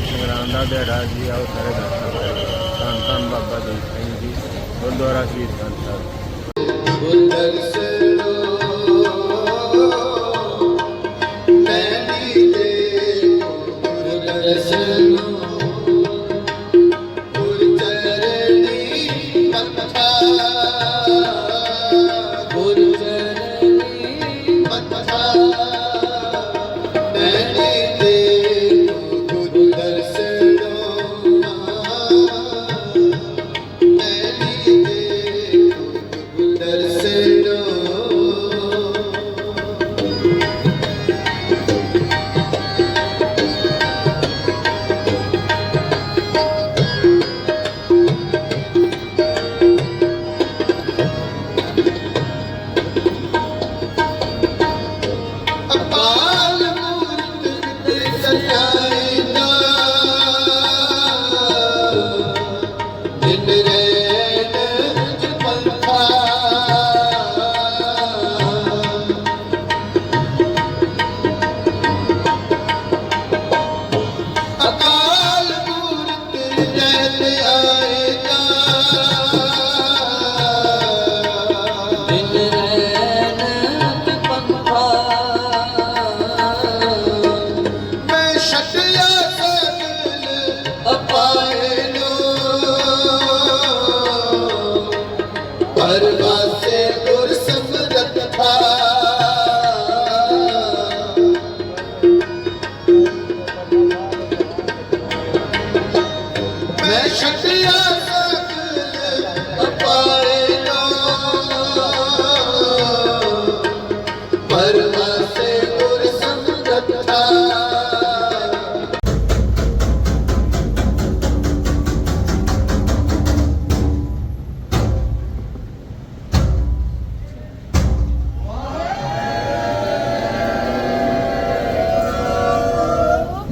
ਅੱਜ ਸੰਗਰਾਮ ਦਾ ਦਿਹਾੜਾ ਜੀ, ਆਓ ਸਾਰੇ ਦਰਸ਼ਨ ਕਰੀਏ। ਧੰਨ ਧੰਨ ਬਾਬਾ ਦੀਪ ਸਿੰਘ ਜੀ ਗੁਰਦੁਆਰਾ ਸ਼ਹੀਦ ਗੰਜ ਸਾਹਿਬ। ਗੁਰ ਦਰਸ਼ਨੋ ਮੈਨੀ ਦੇਖੋ ਗੁਰ ਪਰਵਾਸੇ ਗੁਰ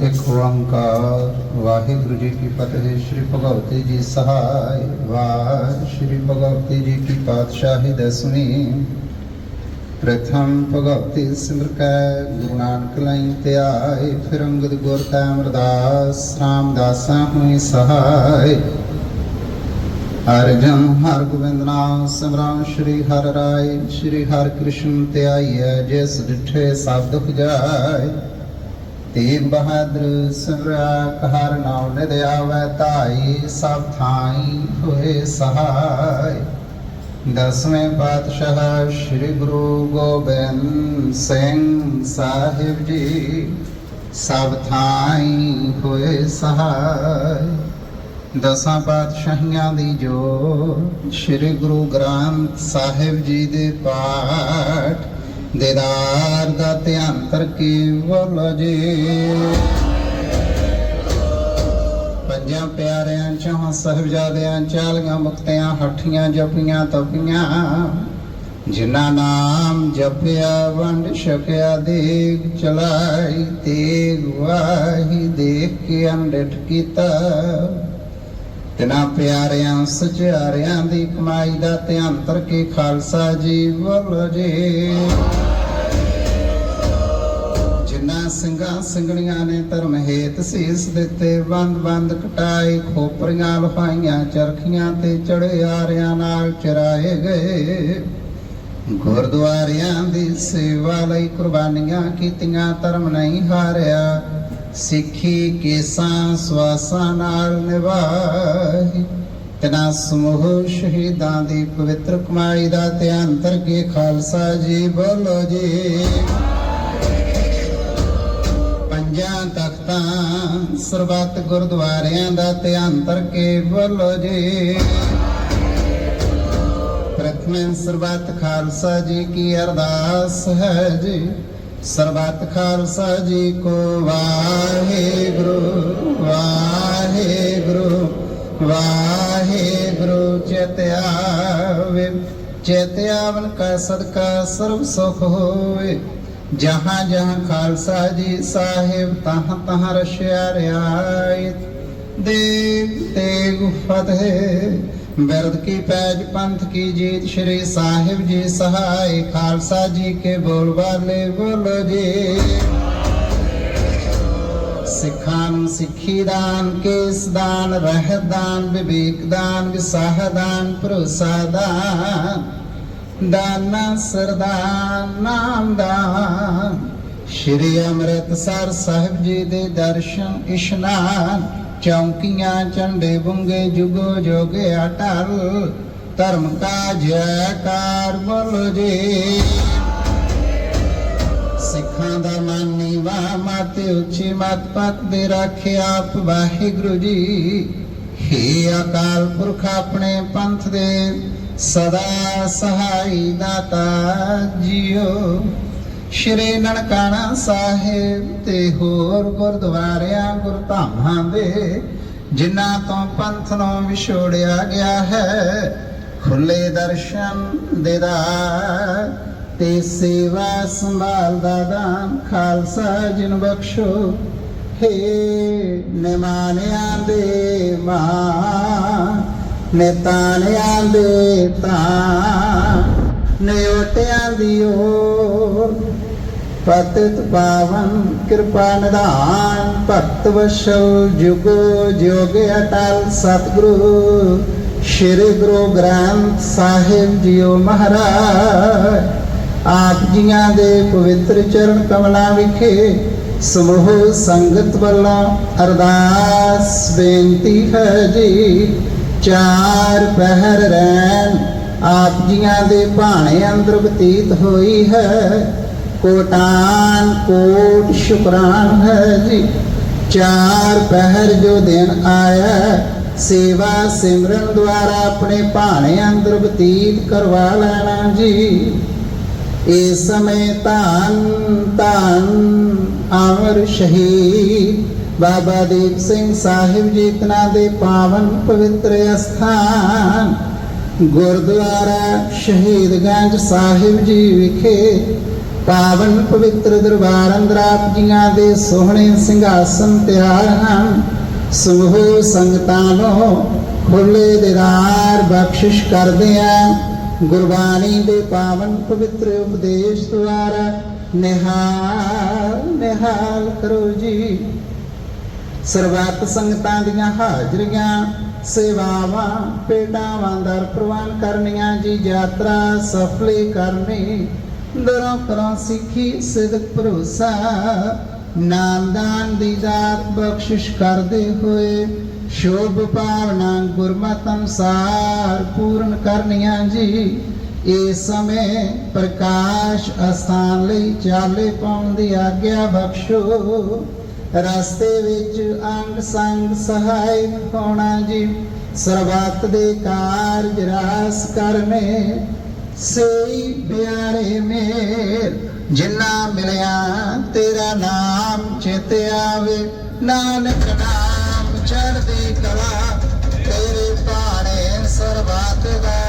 ਇੱਕ ਓੰਕਾਰ, ਵਾਹਿਗੁਰੂ ਜੀ ਕੀ ਫਤਿਹ, ਸ੍ਰੀ ਭਗਵਤੀ ਜੀ ਸਹਾਇ ਵਾਹਿ, ਸ੍ਰੀ ਭਗਵਤੀ ਜੀ ਕੀ ਪਾਤਸ਼ਾਹੀ ਦਸਵੀਂ। ਪ੍ਰਥਮ ਭਗਵਤੀ ਸਿਮਰ ਗੁਰੂ ਨਾਨਕ ਲਈ ਧਿਆਏ ਫਿਰ ਅੰਗਦ ਗੁਰ ਕੈ ਅਮਰਦਾਸ, ਰਾਮਦਾਸਾਂ ਹੋਈ ਸਹਾਇ ਅਰਜਨ ਹਰ ਗੋਬਿੰਦ ਨਾਮ, ਸਿਮਰਨ ਸ੍ਰੀ ਹਰਿ ਰਾਏ, ਸ੍ਰੀ ਹਰਿ ਕ੍ਰਿਸ਼ਨ ਧਿਆਈਐ ਜਿਸ ਡਿਠੇ ਦੁਖ ਜਾਏ ਤੇਗ ਬਹਾਦਰ ਸਿਮਰਿਆ ਕਹਰ ਨਾਮ ਨਿਦ ਧਾਈ, ਸਭ ਥਾਈ ਹੋਏ ਸਹਾਇ ਦਸਵੇਂ ਪਾਤਸ਼ਾਹ ਸ੍ਰੀ ਗੁਰੂ ਗੋਬਿੰਦ ਸਿੰਘ ਸਾਹਿਬ ਜੀ, ਸਭ ਥਾਈ ਹੋਏ ਸਹਾਇ ਦਸਾਂ ਪਾਤਸ਼ਾਹੀਆਂ ਦੀ ਜੋ ਸ੍ਰੀ ਗੁਰੂ ਗ੍ਰੰਥ ਸਾਹਿਬ ਜੀ ਦੇ ਪਾਠ ਦੇਦਾਰ ਦਾ ਧਿਆਨ ਕਰਕੇ ਬੋਲੋ ਜੀ। ਪੰਜਾਂ ਪਿਆਰਿਆਂ ਚੋਂ, ਸਾਹਿਬਜ਼ਾਦਿਆਂ, ਚਾਲੀਆਂ ਮੁਕਤਿਆਂ, ਹੱਠੀਆਂ ਜਪੀਆਂ ਤਪੀਆਂ। ਜਿਨ੍ਹਾਂ ਨਾਮ ਜਪਿਆ, ਵੰਡ ਛਕਿਆ, ਦੇਗ ਚਲਾਈ, ਤੇਗ ਵਾਹੀ, ਦੇਖ ਕੇ ਅੰਡਿਠ ਕੀਤਾ। ਤਿਨਾ ਪਿਆਰਿਆਂ ਸਚਿਆਰਿਆਂ ਦੀ ਕਮਾਈ ਦਾ ਧਿਆਨ ਧਰ ਕੇ ਖਾਲਸਾ ਜੀ ਬੋਲੋ ਜੀ। ਜਿਨ੍ਹਾਂ ਸਿੰਘਾਂ ਸਿੰਘਣੀਆਂ ਨੇ ਧਰਮ ਹੇਤ ਸੀਸ ਦਿੱਤੇ ਬੰਦ ਬੰਦ ਕਟਾਏ, ਖੋਪਰੀਆਂ ਲਫਾਈਆਂ, ਚਰਖੀਆਂ ਤੇ ਚੜੇ ਆਰਿਆਂ ਨਾਲ ਚਰਾਏ ਗਏ। ਗੁਰਦੁਆਰਿਆਂ ਦੀ ਸੇਵਾ ਲਈ ਕੁਰਬਾਨੀਆਂ ਕੀਤੀਆਂ, ਧਰਮ ਨਹੀਂ ਹਾਰਿਆ। ਸਿੱਖੀ ਕੇਸਾਂ ਸਵਾਸਾਂ ਨਾਲ ਨਿਭਾਈ ਤਨਾ ਸਮੂਹ ਸ਼ਹੀਦਾਂ ਦੀ ਪਵਿੱਤਰ ਕਮਾਈ ਦਾ ਧਿਆਨ ਧਰ ਖਾਲਸਾ ਜੀ ਬੋਲੋ ਜੀ। ਪੰਜਾਂ ਤਖਤਾਂ, ਸਰਬੱਤ ਗੁਰਦੁਆਰਿਆਂ ਦਾ ਧਿਆਨ ਧਰ ਕੇ ਬੋਲੋ ਜੀ। ਪ੍ਰਥਮੇ ਸਰਬੱਤ ਖਾਲਸਾ ਜੀ ਕੀ ਅਰਦਾਸ ਹੈ ਜੀ। ਸਰਬੱਤ ਖਾਲਸਾ ਜੀ ਕੋ ਵਾਹਿਗੁਰੂ ਵਾਹਿਗੁਰੂ ਵਾਹਿਗੁਰੂ, ਚਿਤਿਆਵੇ ਚਿਤਿਆਵਨ ਕਾ ਸਦਕਾ ਸਰਬ ਸੁਖ ਹੋਵੇ। ਜਹਾਂ ਜਹਾਂ ਖਾਲਸਾ ਜੀ ਸਾਹਿਬ, ਤਹਾਂ ਤਹਾਂ ਰਸ਼ਿਆ ਰਿਆਇਤ। ਦੇਵ ਤੇਗ ਫਤਿਹ ਬਿਰਦ ਕੀ ਪੈਜ ਪੰਥ ਕੀ ਜੀਤ ਸ਼੍ਰੀ ਸਾਹਿਬ ਜੀ ਸਹਾਇ ਖਾਲਸਾ ਜੀ ਕੇ ਬੋਲ ਵਾਲੇ ਬੋਲੋ ਜੀ। ਸਿੱਖਾਂ ਨੂੰ ਸਿੱਖੀ ਦਾਨ, ਕੇਸ ਦਾਨ, ਰਹਿਤ ਦਾਨ, ਵਿਵੇਕ ਦਾਨ, ਵਿਸਾਹ ਦਾਨ, ਭਰੋਸਾ ਦਾਨ, ਦਾਨਾ ਸਰਦਾਨ, ਨਾਮ ਦਾਨ। ਸ਼੍ਰੀ ਅੰਮ੍ਰਿਤਸਰ ਸਾਹਿਬ ਜੀ ਦੇ ਦਰਸ਼ਨ ਇਸ਼ਨਾਨ ਚੌਂਕੀਆਂ ਚੰਡੇ ਬੁੰਗੇ ਜੁਗੋ ਜੋਗੇ ਅਟਲ ਧਰਮ ਕਾ ਜੈਕਾਰ ਬੋਲੋ ਜੀ। ਸਿੱਖਾਂ ਦਾ ਮਨ ਨੀਵਾ ਮਾਤੇ, ਉੱਚੀ ਮਤ ਪਤ ਦੇ ਰੱਖਿਆ ਆਪ ਵਾਹਿਗੁਰੂ ਜੀ। ਹੇ ਅਕਾਲ ਪੁਰਖ ਆਪਣੇ ਪੰਥ ਦੇ, ਸਦਾ ਸਹਾਈ ਦਾਤਾ ਜੀਓ। ਸ਼੍ਰੀ ਨਨਕਾਣਾ ਸਾਹਿਬ ਤੇ ਹੋਰ ਗੁਰਦੁਆਰਿਆਂ, ਗੁਰਧਾਮਾਂ ਦੇ, ਜਿਨ੍ਹਾਂ ਤੋਂ ਪੰਥ ਨੂੰ ਵਿਛੋੜਿਆ ਗਿਆ ਹੈ, ਖੁੱਲੇ ਦਰਸ਼ਨ ਦੇਦਾਰ ਤੇ ਸੇਵਾ ਸੰਭਾਲ ਦਾ ਦਾਨ ਖਾਲਸਾ ਜਿਨ ਬਖਸ਼ੋ। ਹੇ ਨਿਮਾਨਿਆਂ ਦੇ ਮਾਂ, ਨਿਤਾਨਿਆਂ ਦੇ ਤਾਂ ਨਿਯੋਤਿਆਂ ਦੀ ਓਰ ਪਤਿਤ ਪਾਵਨ ਕਿਰਪਾ ਨਿਧਾਨ, ਭਗਤ ਵਸ਼ਲ ਜੁਗੋ ਜੋਗ ਅਟਲ ਸਤਿਗੁਰੂ, ਸ਼੍ਰੀ ਗੁਰੂ ਗ੍ਰੰਥ ਸਾਹਿਬ ਜੀਓ ਮਹਾਰਾਜ। ਆਪ ਜੀਆਂ ਦੇ ਪਵਿੱਤਰ ਚਰਨ ਕਮਲਾਂ ਵਿਖੇ ਸਮੂਹ ਸੰਗਤ ਵੱਲੋਂ ਅਰਦਾਸ ਬੇਨਤੀ ਹੈ ਜੀ। ਚਾਰ ਪਹਿਰ ਰਹਿਣ ਆਪ ਜੀਆਂ ਦੇ ਭਾਣੇ ਅੰਦਰ ਬਤੀਤ ਹੋਈ ਹੈ। ਕੋਟਾਨ ਕੋਟ ਸ਼ੁਕਰਾਨ ਹੈ ਜੀ। ਚਾਰ ਪਹਿਰ ਜੋ ਦਿਨ ਆਇਆ, ਸੇਵਾ ਸਿਮਰਨ ਦੁਆਰਾ ਆਪਣੇ ਭਾਣੇ ਅੰਦਰ ਬਤੀਤ ਕਰਵਾ ਲੈਣਾ ਜੀ। ਇਸ ਸਮੇਂ ਧੰਨ ਧੰਨ ਅਮਰ ਸ਼ਹੀਦ। ਬਾਬਾ ਦੀਪ ਸਿੰਘ ਸਾਹਿਬ ਜੀ ਤਨਾ ਦੇ ਪਾਵਨ ਪਵਿੱਤਰ ਅਸਥਾਨ। ਗੁਰਦੁਆਰਾ ਸ਼ਹੀਦਗੰਜ ਸਾਹਿਬ ਜੀ ਵਿਖੇ ਪਾਵਨ ਪਵਿੱਤਰ ਦਰਬਾਰ ਅੰਦਰ ਜੀਆਂ ਦੇ ਸੋਹਣੇ ਸਿੰਘਾਸਨ ਤਿਆਰ ਹਨ। ਸਮੂਹ ਸੰਗਤਾਂ ਨੂੰ ਖੁੱਲੇ ਦਿਦਾਰ ਬਖਸ਼ਿਸ਼ ਕਰਦੇ ਆ। ਗੁਰਬਾਣੀ ਦੇ ਪਾਵਨ ਪਵਿੱਤਰ ਉਪਦੇਸ਼ ਦੁਆਰਾ ਨਿਹਾਲ ਨਿਹਾਲ ਕਰੋ ਜੀ। ਸਰਬੱਤ ਸੰਗਤਾਂ ਦੀਆਂ ਹਾਜ਼ਰੀਆਂ ਸੇਵਾਵਾਂ ਪੇਟਾਵਾਂ ਦਰ ਪ੍ਰਵਾਨ ਕਰਨੀਆਂ ਜੀ, ਯਾਤਰਾ ਸਫਲੀ ਕਰਨੀ। ਦਰੋਂ ਕਰੋਂ ਸਿੱਖੀ ਸਿਦਕ ਭਰੋਸਾ। ਨਾਮਦਾਨ ਦੀ ਦਾਤ ਬਖਸ਼ਿਸ਼ ਕਰਦੇ ਹੋਏ ਸ਼ੋਭ ਭਾਵਨਾ ਗੁਰਮਤ ਅਨੁਸਾਰ ਪੂਰਨ ਕਰਨੀਆਂ ਜੀ। ਇਸ ਸਮੇਂ ਪ੍ਰਕਾਸ਼ ਅਸਥਾਨ ਲਈ ਚਾਲੇ ਪਾਉਣ ਦੀ ਆਗਿਆ ਬਖਸ਼ੋ। ਰਸਤੇ ਵਿੱਚ ਅੰਗ ਸੰਗ ਸਹਾਇਕ ਹੋਣਾ ਜੀ। ਸਰਬੱਤ ਦੇ ਕਾਰਜ ਰਾਸ ਕਰਨੇ, ਸੋਈ ਪਿਆਰੇ ਮੇਰ ਜਿੰਨਾ ਮਿਲਿਆ, ਤੇਰਾ ਨਾਮ ਚਿਤ ਆਵੇ। ਨਾਨਕ ਨਾਮ ਚੜ੍ਹਦੀ ਕਲਾ, ਤੇਰੇ ਪਾਣੇ ਸਰਬੱਤ ਦਾ